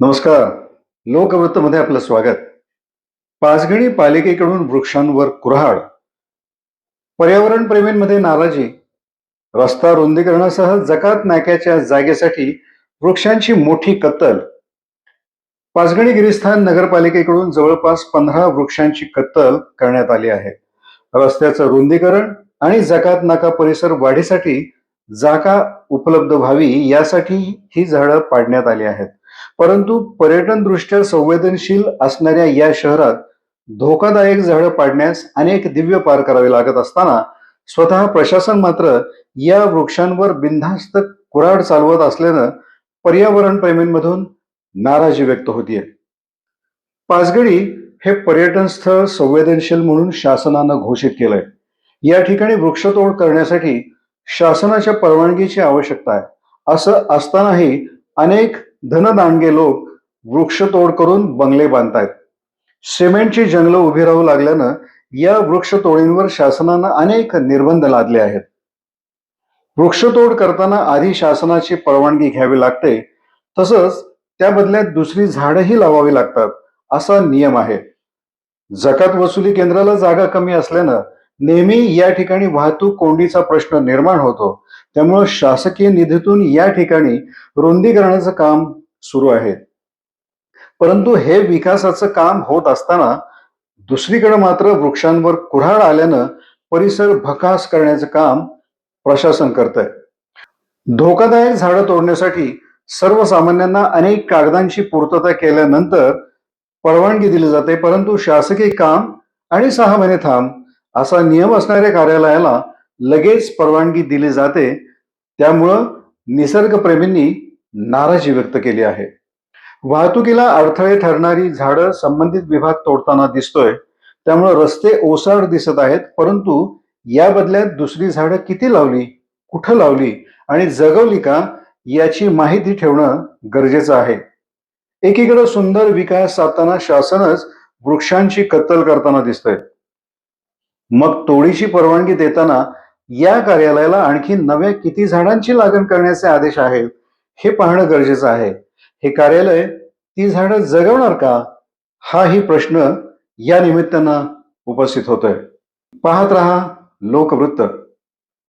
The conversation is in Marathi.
नमस्कार. लोकवृत्तमध्ये आपलं स्वागत. पाचगणी पालिकेकडून वृक्षांवर कुऱ्हाड. पर्यावरण प्रेमींमध्ये नाराजी. रस्ता रुंदीकरणासह जकात नाक्याच्या जागेसाठी वृक्षांची मोठी कत्तल. पाचगणी गिरिस्थान नगरपालिकेकडून जवळपास पंधरा वृक्षांची कत्तल करण्यात आली आहे. रस्त्याचं रुंदीकरण आणि जकात नाका परिसर वाढीसाठी जागा उपलब्ध व्हावी यासाठी ही झाडं पाडण्यात आली आहेत. परंतु पर्यटन दृष्ट्या संवेदनशील असणाऱ्या या शहरात धोकादायक झाडं पाडण्यास अनेक दिव्य पार करावे लागत असताना स्वतः प्रशासन मात्र या वृक्षांवर बिनधास्त कुऱ्हाड चालवत असल्यानं पर्यावरण प्रेमींमधून नाराजी व्यक्त होतीये. पाचगडी हे पर्यटन स्थळ संवेदनशील म्हणून शासनानं घोषित केलंय. या ठिकाणी वृक्षतोड करण्यासाठी शासनाच्या परवानगीची आवश्यकता आहे. असं असतानाही अनेक धनदांडगे लोक वृक्षतोड करून बंगले बांधतायत. सिमेंटची जंगलं उभी राहू लागल्यानं या वृक्षतोडींवर शासनानं अनेक निर्बंध लादले आहेत. वृक्षतोड करताना आधी शासनाची परवानगी घ्यावी लागते तसंच त्या बदल्यात दुसरी झाडंही लावावी लागतात असा नियम आहे. जकात वसुली केंद्राला जागा कमी असल्यानं नेहमी या ठिकाणी वाहतूक कोंडीचा प्रश्न निर्माण होतो. त्यामुळं शासकीय निधीतून या ठिकाणी रुंदीकरणाचं काम सुरू आहे. परंतु हे विकासाचं काम होत असताना दुसरीकडे मात्र वृक्षांवर कुऱ्हाड आल्यानं परिसर भकास करण्याचं काम प्रशासन करत आहे धोकादायक झाडं तोडण्यासाठी सर्वसामान्यांना अनेक कागदांची पूर्तता केल्यानंतर परवानगी दिली जाते परंतु शासकीय काम आणि सहा महिने थांब असा नियम असणाऱ्या कार्यालयाला लगेच परवानगी दिली जाते त्यामुळं निसर्गप्रेमींनी नाराजी व्यक्त केली आहे. वाहतुकीला अडथळे ठरणारी झाडं संबंधित विभाग तोडताना दिसतोय. त्यामुळे रस्ते ओसाड दिसत आहेत परंतु या बदल्यात दुसरी झाडं किती लावली कुठं लावली आणि जगवली का याची माहिती ठेवणं गरजेचं आहे. एकीकडे सुंदर विकास साधताना शासनच वृक्षांची कत्तल करताना दिसतंय. मग तोडीची परवानगी देताना या कार्यालयाला आणखी नव्या किती झाडांची लागण करण्याचे आदेश आहेत हे पाहणं गरजेचं आहे. हे कार्यालय ती झाडं जगवणार का? हाही प्रश्न या निमित्तानं उपस्थित होतोय. पाहत रहा लोकवृत्त.